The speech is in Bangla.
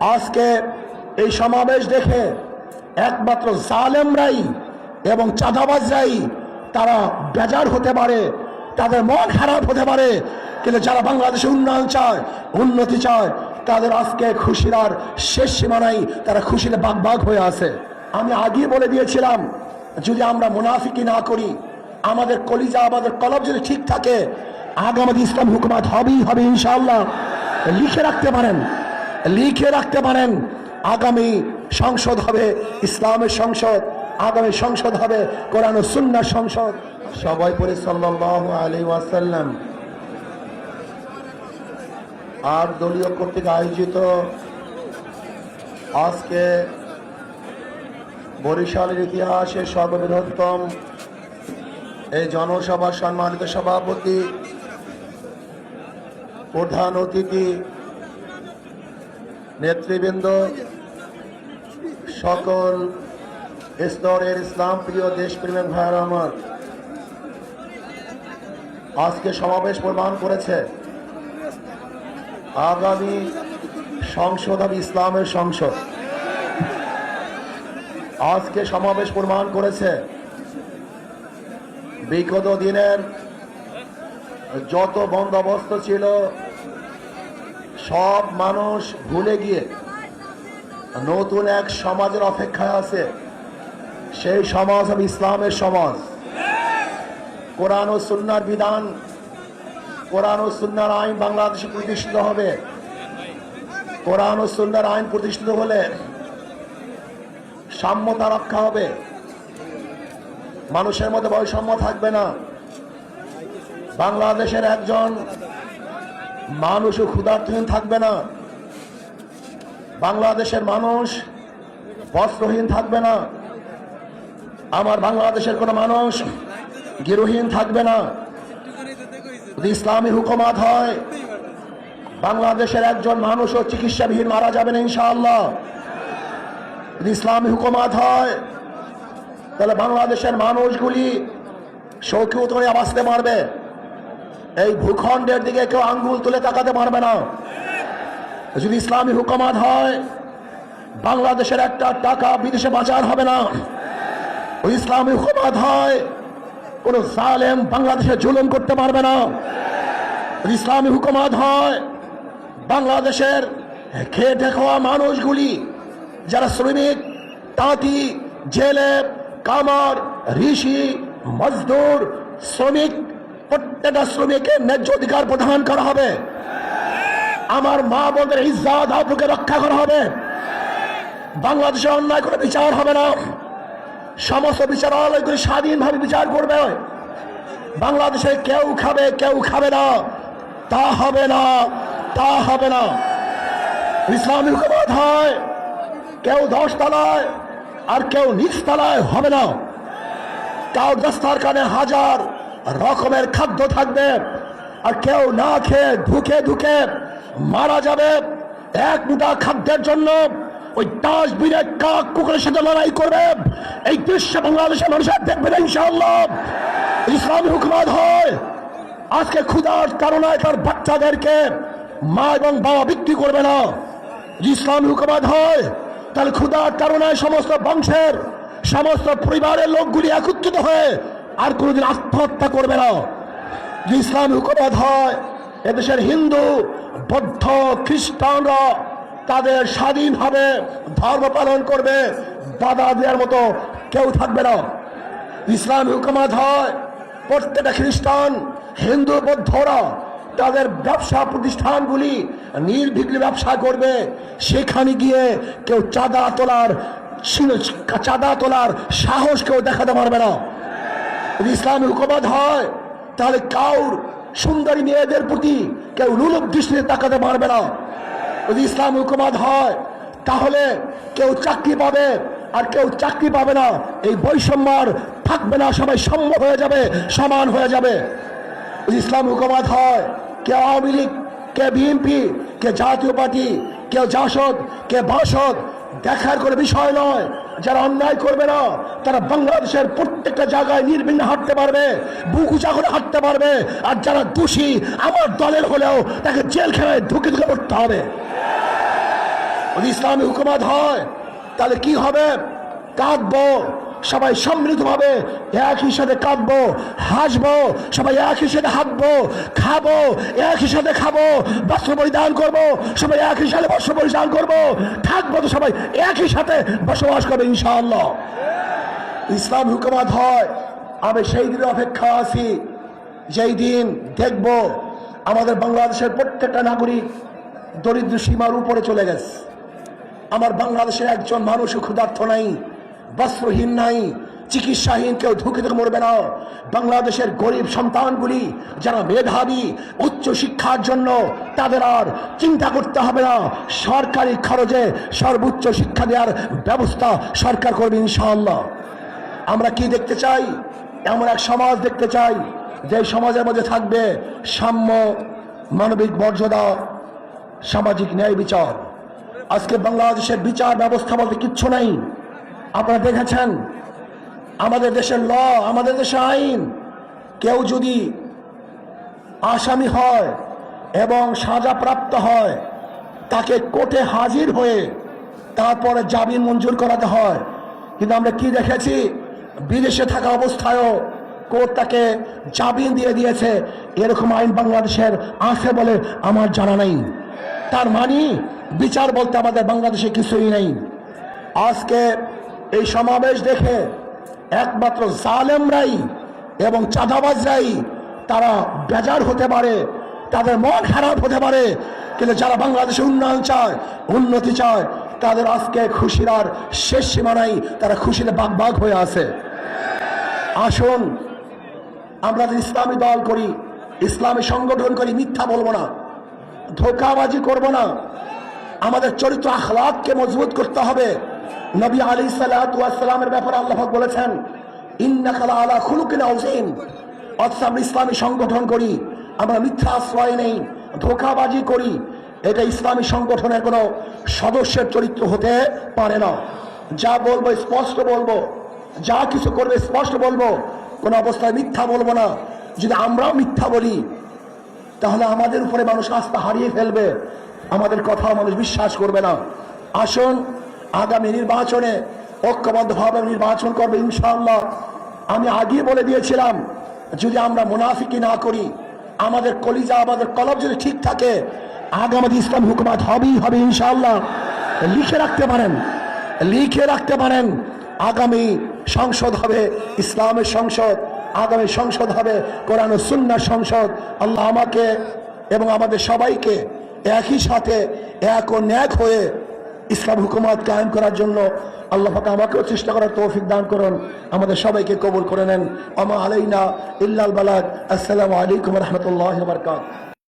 আজকে এই সমাবেশ দেখে একমাত্র জালেমরাই এবং চাঁদাবাজরাই তারা বেজার হতে পারে, তাদের মন খারাপ হতে পারে, কিন্তু যারা বাংলাদেশে উন্নয়ন চায়, উন্নতি চায়, তাদের আজকে খুশির আর শেষ সীমানাই তারা খুশিতে বাগ বাগ হয়ে আছে। আমি আগেই বলে দিয়েছিলাম, যদি আমরা মুনাফিকি না করি, আমাদের কলিজা, আমাদের কলব যদি ঠিক থাকে, আগামী ইসলাম হুকুমাত হবেই হবে ইনশাল্লাহ লিখে রাখতে পারেন লিখে রাখতে পারেন। আগামী সংসদ হবে ইসলামের সংসদ, আগামী সংসদ হবে কোরআন ও সুন্নার সংসদ। সবাই পরে সাল্লাল্লাহু আলাইহি ওয়াসাল্লাম। আর দলীয় কর্তৃক আয়োজিত আজকে বরিশালের ইতিহাসের সর্ববৃহত্তম এই জনসভার সম্মানিত সভাপতি, প্রধান অতিথি নেতৃবৃন্দ, সকল স্তরের ইসলাম প্রিয় দেশপ্রেমের ভাইয়ের আমার আজকে সমাবেশ প্রমাণ করেছে আগামী সংসদ হবে ইসলামের সংসদ। আজকে সমাবেশ প্রমাণ করেছে বিগত দিনের যত বন্দোবস্ত ছিল সব মানুষ ভুলে গিয়ে নতুন এক সমাজের অপেক্ষায় আছে। সেই সমাজ হবে ইসলামের সমাজ। কোরআন ও সুন্নার বিধান, কোরআন ও সুন্নার আইন বাংলাদেশে প্রতিষ্ঠিত হবে। কোরআন ও সুন্নার আইন প্রতিষ্ঠিত হলে সাম্যতা রক্ষা হবে। মানুষের মধ্যে বৈষম্য থাকবে না। বাংলাদেশের একজন মানুষও ক্ষুধার্থহীন থাকবে না। বাংলাদেশের মানুষ বস্ত্রহীন থাকবে না। আমার বাংলাদেশের কোনো মানুষ গিরোহীন থাকবে না। যদি ইসলামী হুকুমাত হয়, বাংলাদেশের একজন মানুষও চিকিৎসাবিহীন মারা যাবে না ইনশাআল্লাহ। যদি ইসলামী হুকুমাত হয়, তাহলে বাংলাদেশের মানুষগুলি সৌখিয়ত হয়ে বাঁচতে পারবে। এই ভূখণ্ডের দিকে কেউ আঙ্গুল তুলে তাকাতে পারবে না। যদি ইসলামী হুকুমাত হয়, বাংলাদেশের একটা টাকা বিদেশে বাজার হবে না। ওই ইসলামী হুকুমাত হয়, কোন সালেম বাংলাদেশে জুলুম করতে পারবে না। ইসলামী হুকুমাত হয়, বাংলাদেশের খেটে খাওয়া মানুষগুলি, যারা শ্রমিক, তাঁতি, জেলে, কামার, ঋষি, মজদুর, শ্রমিক প্রত্যেকটা শ্রমিকের ন্যায্য অধিকার প্রদান করা হবে। আমার মা বোনদের ইজ্জাত, আবরুকে রক্ষা করা হবে। বাংলাদেশে অন্যায় করে বিচার হবে না। সমস্ত বিচারালয়গুলি স্বাধীনভাবে বিচার করবে। বাংলাদেশে কেউ খাবে কেউ খাবে না। তা হবে না, তা হবে না। ইসলামী হুকুমত হয়, কেউ দশ তলায় আর কেউ নিচ তলায় হবে না। কাউ দস্তার কানে হাজার রকমের খাদ্য থাকবে। আর কেউ না খেয়ে ধুকে ধুকে মারা যাবে। এক মুঠা খাদ্যের জন্য ওই ডাস্টবিনে কাক কুকুরের সাথে লড়াই করবে। এই দৃশ্য বাংলাদেশের মানুষের দেখবে না, ইনশাআল্লাহ। ইসলামী হুকুমত হয়। আজকে ক্ষুধার কারণে তার বাচ্চাদেরকে মা এবং বাবা বিক্রি করবে না। ইসলামী হুকুমত হয়, তাহলে ক্ষুধার কারণে সমস্ত বংশের, সমস্ত পরিবারের লোকগুলি একত্রিত হয়ে আর কোনোদিন আত্মহত্যা করবে না। যে ইসলামী হুকুমত হয়, এদেশের হিন্দু, বৌদ্ধ, খ্রিস্টানরা তাদের স্বাধীনভাবে ধর্ম পালন করবে, বাধা দেওয়ার মতো কেউ থাকবে না। ইসলাম হুকুমত হয়, প্রত্যেকটা খ্রিস্টান, হিন্দু, বৌদ্ধরা তাদের ব্যবসা প্রতিষ্ঠানগুলি নির্বিঘ্নে ব্যবসা করবে। সেখানে গিয়ে কেউ চাঁদা তোলার চাঁদা তোলার সাহস কেউ দেখাতে পারবে না। যদি ইসলামী হুকুমত হয়, তাহলে কাউর সুন্দরী মেয়েদের প্রতি কেউ লুলুপ দৃষ্টিতে তাকাতে পারবে না। যদি ইসলাম হুকুমত হয়, তাহলে কেউ চাকরি পাবে আর কেউ চাকরি পাবে না। এই বৈষম্যর থাকবে না, সবাই সম্ভব হয়ে যাবে, সমান হয়ে যাবে। যদি ইসলাম হুকুমত হয়, কে আওয়ামী লীগ, কে বিএনপি, কে জাতীয় পার্টি কেউ জাসদ, কে বাসদ, দেখার কোনো বিষয় নয়। যারা অন্যায় করবে না, তারা বাংলাদেশের প্রত্যেকটা জায়গায় নির্বিঘ্নে হাঁটতে পারবে, বুক উঁচা করে হাঁটতে পারবে, আর যারা দোষী, আমার দলের হলেও তাকে জেলখানায় ঢুকে ঢুকে পড়তে হবে। ইসলামী হুকুমাত হয়, তাহলে কি হবে? কাঁদবো। সবাই সম্মিলিতভাবে একই সাথে কাঁদবো, হাসবো, সবাই একই সাথে হাঁটবো, খাব, একই সাথে খাব, বস্ত্র পরিধান করব, সবাই একই সাথে বস্ত্র পরিধান করব, থাকব তো সবাই একই সাথে বসবাস করবে ইনশাআল্লাহ। ইসলাম হুকুমত হয়, আমি সেই দিনের অপেক্ষা আছি, যেই দিন দেখব আমাদের বাংলাদেশের প্রত্যেকটা নাগরিক দরিদ্র সীমার উপরে চলে গেছে। আমার বাংলাদেশের একজন মানুষ ক্ষুধার্থ নাই। বস্ত্রহীন নাই, চিকিৎসাহীন কেউ ধুকে ধুকে মরবে না। বাংলাদেশের গরিব সন্তানগুলি যারা মেধাবী, উচ্চ শিক্ষার জন্য তাদের আর চিন্তা করতে হবে না। সরকারি খরচে সর্বোচ্চ শিক্ষা দেওয়ার ব্যবস্থা সরকার করবে ইনশাআল্লাহ। আমরা কি দেখতে চাই? এমন এক সমাজ দেখতে চাই, যে সমাজের মধ্যে থাকবে সাম্য, মানবিক মর্যাদা, সামাজিক ন্যায় বিচার। আজকে বাংলাদেশের বিচার ব্যবস্থা বলতে কিচ্ছু নাই। আপনারা দেখেছেন? আমাদের দেশের ল, আমাদের দেশের আইন। কেউ যদি আসামি হয় এবং সাজাপ্রাপ্ত হয়, তাকে কোর্টে হাজির হয়ে তারপরে জামিন মঞ্জুর করাতে হয়। কিন্তু আমরা কি দেখেছি? বিদেশে থাকা অবস্থায়ও কোর্ট তাকে জামিন দিয়ে দিয়েছে। এরকম আইন বাংলাদেশের আছে বলে আমার জানা নেই। তার মানে বিচার বলতে আমাদের বাংলাদেশে কিছুই নেই। আজকে এই সমাবেশ দেখে একমাত্র জালেমরাই এবং চাঁদাবাজরাই তারা বেজার হতে পারে, তাদের মন খারাপ হতে পারে। কিন্তু যারা বাংলাদেশে উন্নয়ন চায়, উন্নতি চায়, তাদের আজকে খুশির আর শেষ সীমা নাই তারা খুশিতে বাগ বাগ হয়ে আছে। আসুন, আমরা যদি ইসলামী দল করি, ইসলামী সংগঠন করি, মিথ্যা বলব না, ধোকাবাজি করব না। আমাদের চরিত্র আখলাককে মজবুত করতে হবে। নবী আলী সালামের ব্যাপারে আল্লাহ বলেছেন ইন্নাকালা আলা খুলুকিন আউজিম অথচ আমরা ইসলামী সংগঠন করি, আমরা মিথ্যা আশ্রয় নেই, ধোকাবাজি করি। এটা ইসলামী সংগঠনের কোনো সদস্যের চরিত্র হতে পারে না। যা বলব, স্পষ্ট বলব, যা কিছু করবে স্পষ্ট বলব, কোনো অবস্থায় মিথ্যা বলব না। যদি আমরাও মিথ্যা বলি, তাহলে আমাদের উপরে মানুষ আস্থা হারিয়ে ফেলবে। আমাদের কথা মানুষ বিশ্বাস করবে না। আসুন আগামী নির্বাচনে ঐক্যবদ্ধভাবে নির্বাচন করবে ইনশাআল্লাহ। আমি আগে বলে দিয়েছিলাম, যদি আমরা মুনাফিকি না করি, আমাদের কলিজা, আমাদের কলব যদি ঠিক থাকে আগামী ইসলাম হুকুমাত হবেই হবে ইনশাআল্লাহ। লিখে রাখতে পারেন, লিখে রাখতে পারেন, আগামী সংসদ হবে ইসলামের সংসদ, আগামী সংসদ হবে কোরআন ও সুন্নার সংসদ। আল্লাহ আমাকে এবং আমাদের সবাইকে একই সাথে এক ও ন্যাক হয়ে ইসলাম হুকুমত কায়েম করার জন্য আল্লাহ পাক আমাকেও চেষ্টা করার তৌফিক দান করুন। আমাদের সবাইকে কবুল করে নেন। আমা আলাইনা ইল্লাল বালাক আসসালামু আলাইকুম রহমতুল্লাহ বরকাত